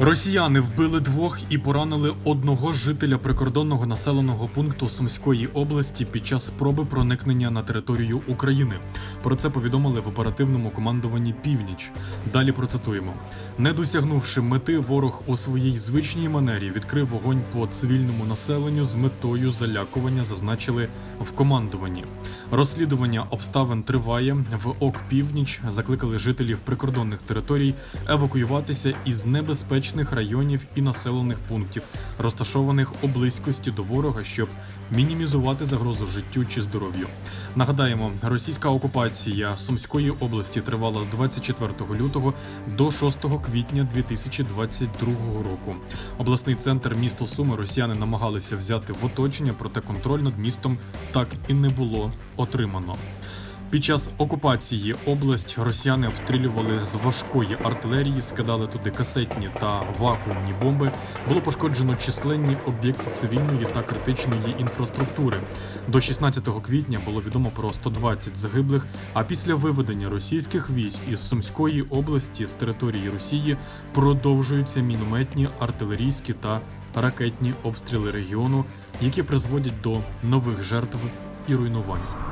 Росіяни вбили двох і поранили одного жителя прикордонного населеного пункту Сумської області під час спроби проникнення на територію України. Про це повідомили в оперативному командуванні Північ. Далі процитуємо: не досягнувши мети, ворог у своїй звичній манері відкрив вогонь по цивільному населенню з метою залякування, зазначили в командуванні. Розслідування обставин триває. В ОК Північ закликали жителів прикордонних територій евакуюватися із небезпечних районів і населених пунктів, розташованих у близькості до ворога, щоб мінімізувати загрозу життю чи здоров'ю. Нагадаємо, російська окупація Сумської області тривала з 24 лютого до 6 квітня 2022 року. Обласний центр місто Суми росіяни намагалися взяти в оточення, проте контроль над містом так і не було отримано. Під час окупації область росіяни обстрілювали з важкої артилерії, скидали туди касетні та вакуумні бомби. Було пошкоджено численні об'єкти цивільної та критичної інфраструктури. До 16 квітня було відомо про 120 загиблих. А після виведення російських військ із Сумської області з території Росії продовжуються мінометні, артилерійські та ракетні обстріли регіону, які призводять до нових жертв і руйнувань.